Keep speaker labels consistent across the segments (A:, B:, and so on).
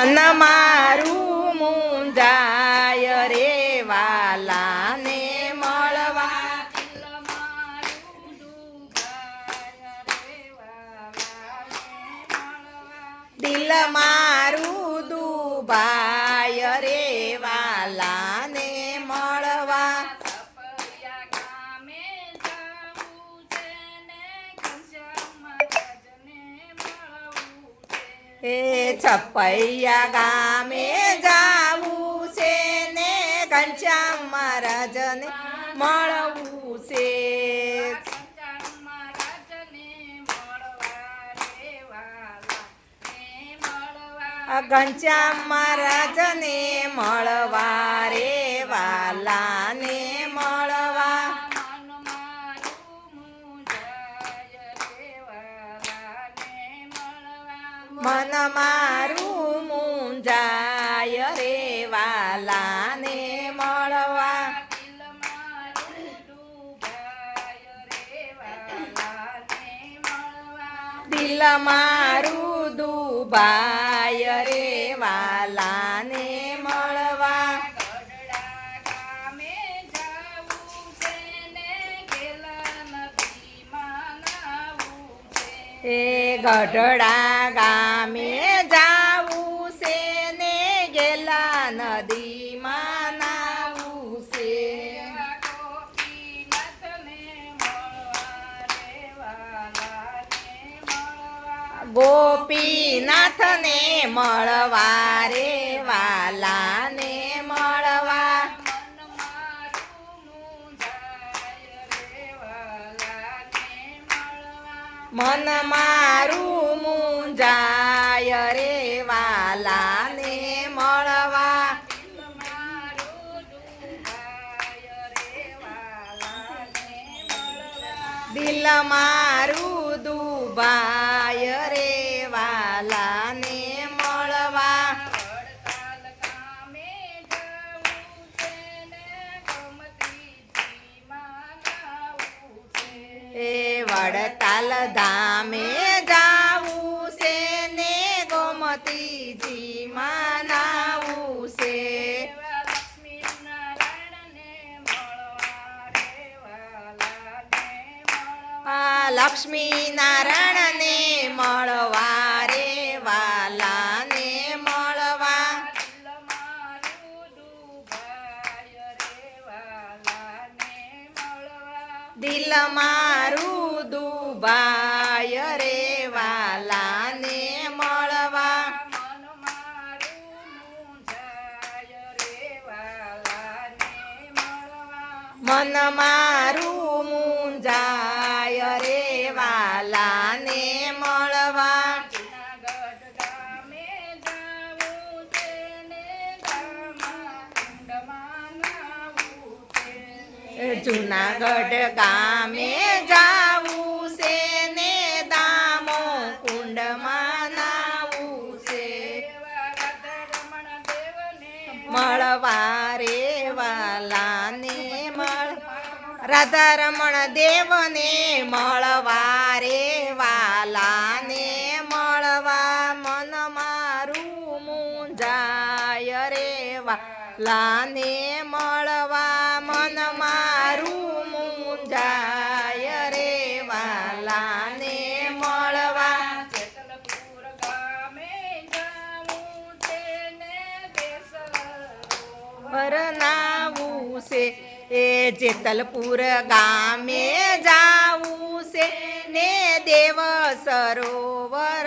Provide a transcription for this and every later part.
A: અન મારું મુંજાય વાલાને મળવા. દિલ મારું દુભાય રે વાલાને મળવા. છપૈયા ગામે જાવું છે ને ઘનશ્યામ મહારાજને મળવું છે. ઘનશ્યામ મહારાજને મળવા રે વાલાને મન મારું મુંજાય રે વાલાને મળવા. દિલ મારું દુભાય રે વાલાને મળવા. એ ગઢડા ગામે ગોપીનાથને મળવા રે વાલાને મળવા. મન મારું મુંજાય રે વાલાને મળવા. દિલ મારું દુભાય વડતાલ ધામે જાવું છે ને ગોમતીજી માનાવું છે. લક્ષ્મી લક્ષ્મી નારાયણને મળવા રે, વાલાને મળવા. દિલ મારું દુભાય રે વાલાને મળવા. મન મારું મુંજાય રે વાલાને મળવા. જુનાગઢ ગામે જાવું મળવા રે વાલાને મળ. રાધા રમણ દેવને મળવા રે વાલાને મળવા. મન મારું મુંજાય રે વાલાને વરનાવું છે એ જેતલપુર ગામે જાવું છે ને દેવ સરોવર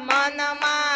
A: મનમાં